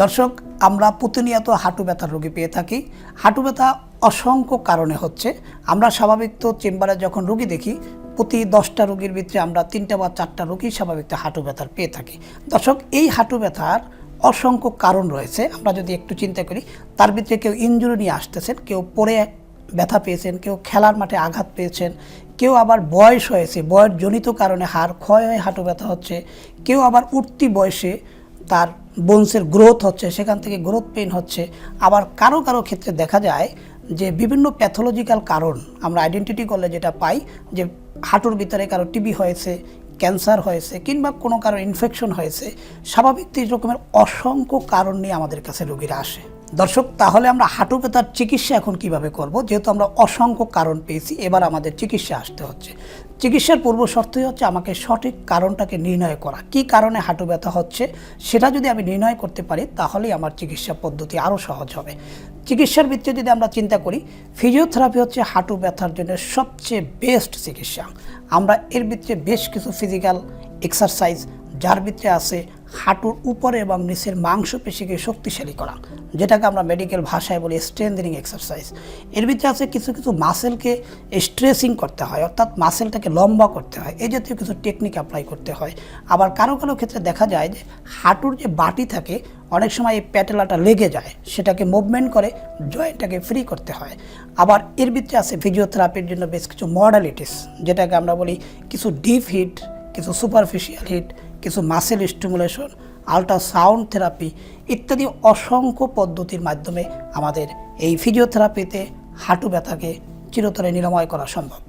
দর্শক, আমরা প্রতিনিয়ত হাঁটু ব্যথার রোগী পেয়ে থাকি। হাঁটু ব্যথা অসংখ্য কারণে হচ্ছে। আমরা স্বাভাবিক তো চেম্বারে যখন রোগী দেখি, প্রতি দশটা রোগীর ভিতরে আমরা তিনটা বা চারটা রোগী স্বাভাবিকত হাঁটু ব্যথার পেয়ে থাকি। দর্শক, এই হাঁটু ব্যথার অসংখ্য কারণ রয়েছে। আমরা যদি একটু চিন্তা করি, তার ভিতরে কেউ ইঞ্জুরি নিয়ে আসতেছেন, কেউ পড়ে ব্যথা পেয়েছেন, কেউ খেলার মাঠে আঘাত পেয়েছেন, কেউ আবার বয়স হয়েছে, বয়সজনিত কারণে হাড় ক্ষয় হয়ে হাঁটু ব্যথা হচ্ছে, কেউ আবার উঠতি বয়সে তার বোনসের গ্রোথ হচ্ছে, সেখান থেকে গ্রোথ পেইন হচ্ছে। আবার কারও কারও ক্ষেত্রে দেখা যায় যে বিভিন্ন প্যাথোলজিক্যাল কারণ, আমরা আইডেন্টিটি করলে যেটা পাই যে হাঁটুর ভিতরে কারও টিবি হয়েছে ক্যান্সার হয়েছে, কিংবা কোনো কারও ইনফেকশন হয়েছে, স্বাভাবিক রকমের অসংখ্য কারণ নিয়ে আমাদের কাছে রোগীরা আসে। দর্শক, তাহলে আমরা হাঁটু ব্যথার চিকিৎসা এখন কীভাবে করব? যেহেতু আমরা অসংখ্য কারণ পেয়েছি, এবার আমাদের চিকিৎসা আসতে হচ্ছে। চিকিৎসার পূর্ব শর্তই হচ্ছে আমাকে সঠিক কারণটাকে নির্ণয় করা। কি কারণে হাঁটু ব্যথা হচ্ছে সেটা যদি আমি নির্ণয় করতে পারি, তাহলেই আমার চিকিৎসা পদ্ধতি আরও সহজ হবে। চিকিৎসার ভিত্তিতে যদি আমরা চিন্তা করি ফিজিওথেরাপি হচ্ছে হাঁটু ব্যথার জন্য সবচেয়ে বেস্ট চিকিৎসা। আমরা এর ভিতরে বেশ কিছু ফিজিক্যাল এক্সারসাইজ যার ভিতরে আছে হাঁটুর উপরে এবং নিচের মাংসপেশিকে শক্তিশালী করা, যেটাকে আমরা মেডিকেল ভাষায় বলি স্ট্রেন্থেনিং এক্সারসাইজ এর ভিতরে আছে কিছু কিছু মাসেলকে স্ট্রেসিং করতে হয়, অর্থাৎ মাসেলটাকে লম্বা করতে হয়। এই জাতীয় কিছু টেকনিক অ্যাপ্লাই করতে হয়। আবার কারও কারও ক্ষেত্রে দেখা যায় যে হাঁটুর যে বাটি থাকে, অনেক সময় এই প্যাটেলাটা লেগে যায়, সেটাকে মুভমেন্ট করে জয়েন্টটাকে ফ্রি করতে হয়। আবার এর ভিতরে আছে ফিজিওথেরাপির জন্য বেশ কিছু মডালিটিস যেটাকে আমরা বলি কিছু ডিপ হিট কিছু সুপারফিশিয়াল হিট কিছু মাসেল স্টিমুলেশন আল্ট্রাসাউন্ড থেরাপি ইত্যাদি অসংখ্য পদ্ধতির মাধ্যমে আমাদের এই ফিজিওথেরাপিতে হাঁটু ব্যথাকে চিরতরে নিরাময় করা সম্ভব।